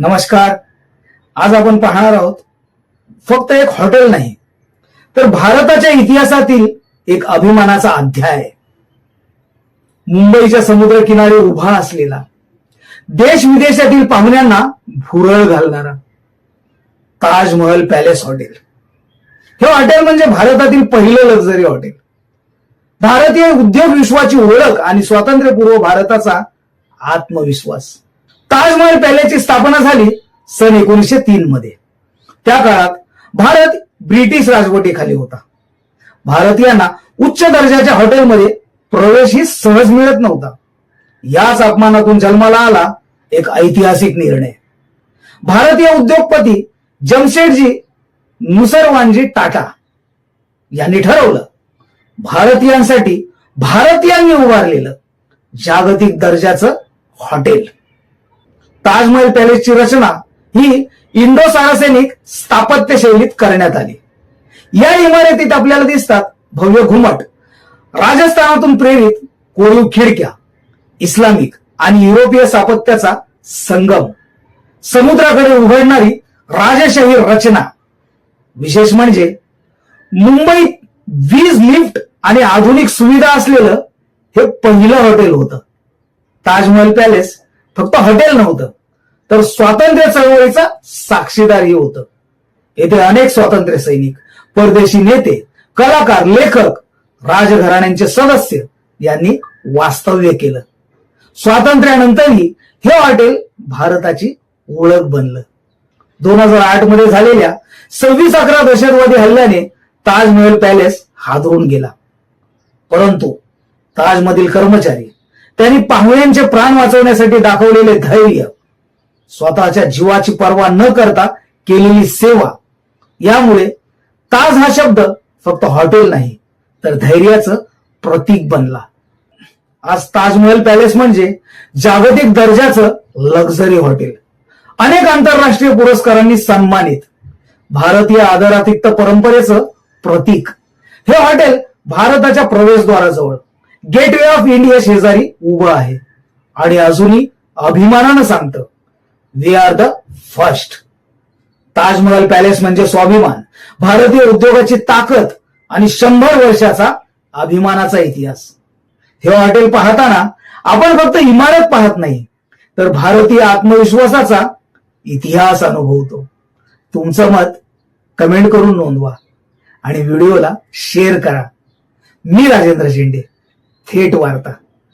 नमस्कार. आज आपण पाहणार आहोत फक्त एक हॉटेल नाही तर भारताच्या इतिहासातील एक अभिमानाचा अध्याय. मुंबईच्या समुद्र किनारी उभा असलेला देश विदेशातील पाहुण्यांना भुरळ घालणारा ताजमहल पॅलेस हॉटेल. हे हॉटेल म्हणजे भारतातील पहिलं लक्झरी हॉटेल. भारतीय उद्योग विश्वाची ओळख आणि स्वातंत्र्यपूर्व भारताचा आत्मविश्वास. ताजमहल पॅलेसची स्थापना झाली सन एकोणीसशे तीन मध्ये. त्या काळात भारत ब्रिटिश राजवटीखाली होता. भारतीयांना उच्च दर्जाच्या हॉटेलमध्ये प्रवेशही सहज मिळत नव्हता. याच अपमानातून जन्माला आला एक ऐतिहासिक निर्णय. भारतीय उद्योगपती जमशेदजी मुसरवानजी टाटा यांनी ठरवलं भारतीयांसाठी भारतीयांनी उभारलेलं जागतिक दर्जाचं हॉटेल. ताजमहल पॅलेसची रचना ही इंडो सारासेनिक स्थापत्य शैलीत करण्यात आली. या इमारतीत आपल्याला दिसतात भव्य घुमट राजस्थानातून प्रेरित कोरीव खिडक्या इस्लामिक आणि युरोपीय स्थापत्याचा संगम समुद्राकडे उघडणारी राजशाही रचना. विशेष म्हणजे मुंबईत वीज लिफ्ट आणि आधुनिक सुविधा असलेलं हे पहिलं हॉटेल होतं. ताजमहल पॅलेस फक्त हॉटेल नव्हतं तर स्वातंत्र्य चळवळीचा साक्षीदारही होतं. येथे अनेक स्वातंत्र्य सैनिक परदेशी नेते कलाकार लेखक राजघराण्यांचे सदस्य यांनी वास्तव्य केलं. स्वातंत्र्यानंतरही हे हॉटेल भारताची ओळख बनलं. दोन हजार आठमध्ये झालेल्या सव्वीस अकरा दहशतवादी हल्ल्याने ताजमहल पॅलेस हादरून गेला. परंतु ताजमधील कर्मचारी त्यांनी पाहुण्यांचे प्राण वाचवण्यासाठी दाखवलेले धैर्य स्वतःच्या जीवाची पर्वा न करता केलेली सेवा यामुळे ताज हा शब्द फक्त हॉटेल नाही तर धैर्याचं प्रतीक बनला. आज ताजमहल पॅलेस म्हणजे जागतिक दर्जाचं लक्झरी हॉटेल. अनेक आंतरराष्ट्रीय पुरस्कारांनी सन्मानित. भारतीय आदरातिथ्य परंपरेचं प्रतीक. हे हॉटेल भारताच्या प्रवेशद्वाराजवळ. गेटवे ऑफ इंडिया शेजारी उभं आहे. आणि अजूनही अभिमानानं सांगतं we are the first Taj Mahal palace म्हणजे स्वाभिमान. भारतीय उद्योगाची ताकद आणि शंभर वर्षाचा अभिमानाचा इतिहास. हे हॉटेल पाहताना आपण फक्त इमारत पाहत नाही तर भारतीय आत्मविश्वासाचा इतिहास अनुभवतो. तुमचं मत कमेंट करून नोंदवा आणि व्हिडिओला शेअर करा. मी राजेंद्र शिंदे. थेट वार्ता.